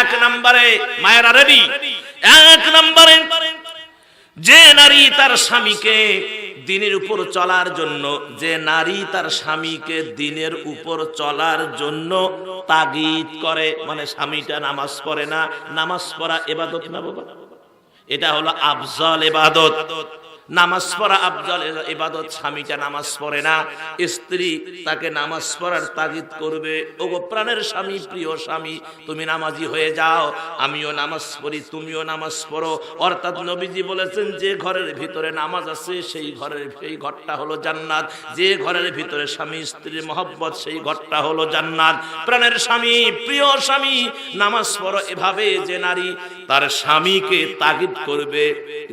এক নম্বরে মায়েরা রেডি এক নম্বরে যে নারী তার স্বামীকে দিনের উপর চলার জন্য, যে নারী তার স্বামীকে দিনের উপর চলার জন্য তাগিদ করে মানে স্বামীটা নামাজ পড়ে না, নামাজ পড়া এবাদত না বাবা? এটা হলো আফজল এবাদত। নামাজ পড়া আফজল ইবাদত স্বামীটা নামাজ পড়ে না, স্ত্রী তাকে নামাজ পড়ার তাগিদ করবে। ও গো প্রাণের স্বামী, প্রিয় স্বামী, তুমি নামাজি হয়ে যাও, আমিও নামাজ পড়ি, তুমিও নামাজ পড়ো। অর্থাৎ নবীজি বলেছেন, যে ঘরের ভিতরে নামাজ আছে, সেই ঘরের সেই ঘরটা হলো জান্নাত। যে ঘরের ভিতরে স্বামী, স্ত্রীর মহব্বত, সেই ঘরটা হলো জান্নাত। প্রাণের স্বামী, প্রিয় স্বামী, নামাজ পড়ো এভাবে যে নারী তার স্বামীকে তাগিদ করবে।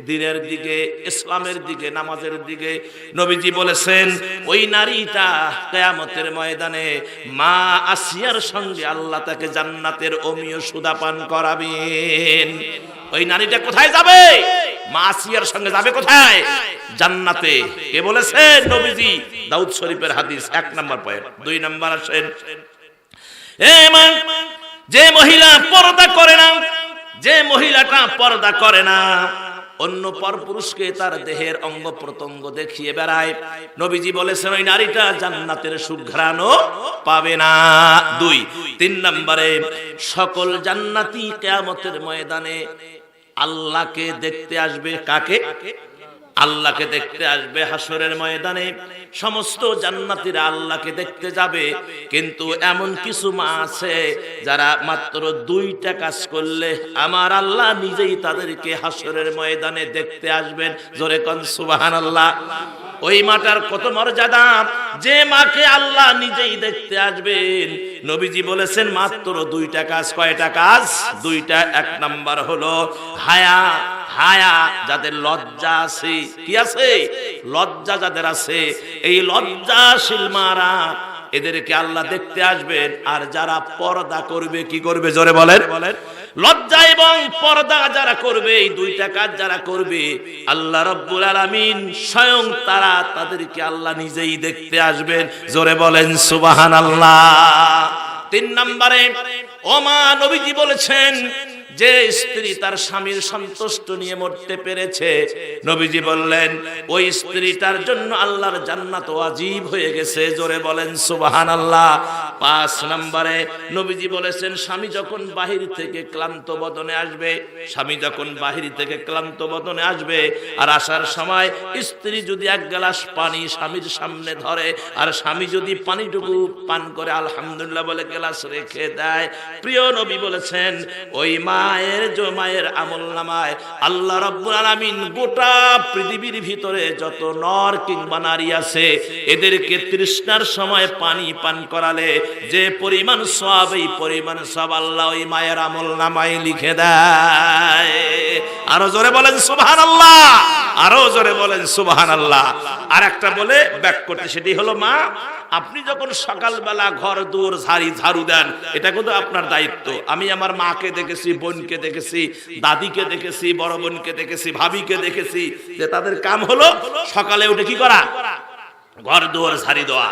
দিনের দিকে ইসলামের দিকে, নামাজের দিকে। নবীজি বলেছেন, ওই নারীটা কেয়ামতের ময়দানে মা আসিয়ার সঙ্গে আল্লাহ তাকে জান্নাতের অমীয় সুদা পান করাবেন। ওই নারীটা কোথায় যাবে? মা আসিয়ার সঙ্গে যাবে কোথায়? জান্নাতে। কে বলেছেন? নবীজি, দাউদ শরীফের হাদিস, এক নাম্বার পয়েন্ট। দুই নাম্বার আসেন, এ মা, যে মহিলা পর্দা করে না, যে মহিলাটা পর্দা করে না অন্য পর পুরুষকে তার দেহের অঙ্গ প্রত্যঙ্গ দেখিয়ে বেড়ায়। নবীজি বলেছেন, ওই নারীটা জান্নাতের সুঘ্রাণও পাবে না। দুই, তিন নম্বরে, সকল জান্নাতি কেয়ামতের ময়দানে আল্লাহকে দেখতে আসবে কাকে? আল্লাহকে দেখতে আসবে হাসরের ময়দানে। সমস্ত জান্নাতিরা আল্লাহকে দেখতে যাবে। কিন্তু এমন কিছু মা আছে যারা মাত্র দুইটা কাজ করলে আমার আল্লাহ নিজেই তাদেরকে হাসরের ময়দানে দেখতে আসবেন। জোরে কন সুবাহান আল্লাহ ওই মাটার কত মর্যাদা? যে মাকে আল্লাহ নিজেই দেখতে আসবেন। নবীজি বলেছেন, মাত্র দুইটা কাজ। কয়টা কাজ? দুইটা। এক নাম্বার হলো হায়া। হায়া যাদের লজ্জা আছে। কি আছে? লজ্জা যাদের আছে। এই লজ্জাশীল মারা এদেরকে আল্লাহ দেখতে আসবেন। আর যারা পর্দা করবে, কি করবে? জোরে বলেন। বলেন লজ্জা এবং পর্দা যারা করবে, এই দুইটা কাজ যারা করবে, আল্লাহ রব্বুল আলামিন স্বয়ং তারা তাদেরকে আল্লাহ নিজেই দেখতে আসবেন। জোরে বলেন সুবাহান আল্লাহ তিন নম্বরে, ওমা নবীজি বলেছেন যে স্ত্রী তার স্বামীর সন্তুষ্ট নিয়ে মরতে পেরেছে। নবীজি বললেন, ওই স্ত্রীটার জন্য আল্লাহর জান্নাত ওয়াজিব হয়ে গেছে। জোরে বলেন সুবাহান আল্লাহ পাঁচ নম্বরে নবীজি বলেছেন, স্বামী যখন বাহির থেকে ক্লান্ত বদনে আসবে, স্বামী যখন বাহির থেকে ক্লান্ত বদনে আসবে, আর আসার সময় স্ত্রী যদি এক গ্লাস পানি স্বামীর সামনে ধরে, আর স্বামী যদি পানিটুকু পান করে, আলহামদুলিল্লাহ বলে গ্লাস রেখে দেয়। প্রিয় নবী বলেছেন, ওই মায়ের যে মায়ের আমল নামায় আল্লাহ রব্বুল আলামিন গোটা পৃথিবীর ভিতরে যত নর কিংবা নারী আছে, এদেরকে তৃষ্ণার সময় পানি পান করালে যে পরিমাণ সব এই পরিমাণ সব আল্লাহ ওই মায়ের আমল নামায় লিখে দেয়। আরও জোরে বলেন সুবহান আল্লাহ আরও জোরে বলেন সুবহান আল্লাহ আর একটা বলে ব্যাক করতে, সেটি হলো, মা, আপনি যখন সকালবেলা ঘর দূর ঝাড়ি, ঝাড়ু দেন, এটা কিন্তু আপনার দায়িত্ব। আমি আমার মাকে দেখেছি, বোনকে দেখেছি, দাদিকে দেখেছি, বড় বোনকে দেখেছি, ভাবিকে দেখেছি, যে তাদের কাম হলো সকালে উঠে কি করা? ঘর দুয়ার ঝাড়ি দেওয়া।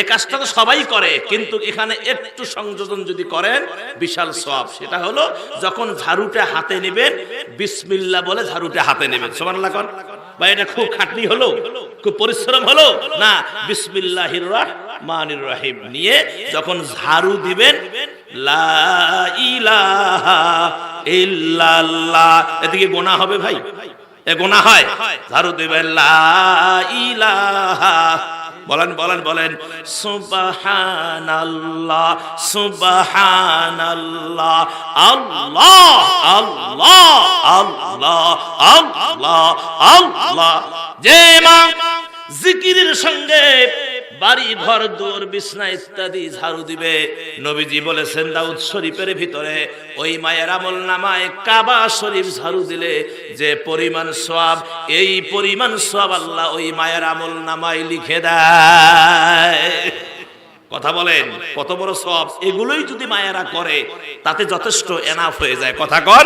এ কাজটা তো সবাই করে, কিন্তু এখানে একটু সংযোজন যদি করেন, বিশাল সব। সেটা হলো, যখন ঝাড়ুটা হাতে নেবেন, বিসমিল্লা বলে ঝাড়ুটা হাতে নেবেন। সমান লাগান বা এটা খুব খাটনি হলো? খুব পরিশ্রম হলো? না, বিসমিল্লাহির রহমানির রহিম নিয়ে যখন ঝাড়ু দিবেন, লা ইলাহা ইল্লাল্লাহ। এদিকে গোনা হবে ভাই? এ গোনা হয়। ঝাড়ু দেবেন বলেন বলেন বলেন। সুবহানাল্লাহ সুবহানাল্লাহ। যে মা জিকিরের সঙ্গে বাড়ি, ঘর দূর বিছনা ইত্যাদি ঝাড়ু দিবে। নবীজি বলেছেন, দাউদ শরীফের ভিতরে ওই মায়ের আমল নামায় কাবা শরীফ ঝাড়ু দিলে যে পরিমাণ সব এই পরিমাণ সব আল্লাহ ওই মায়ের আমল নামায় লিখে দেয়। কথা বলেন, কত বড় সব এগুলোই যদি মায়েরা করে, তাতে যথেষ্ট এনাফ হয়ে যায়। কথা কর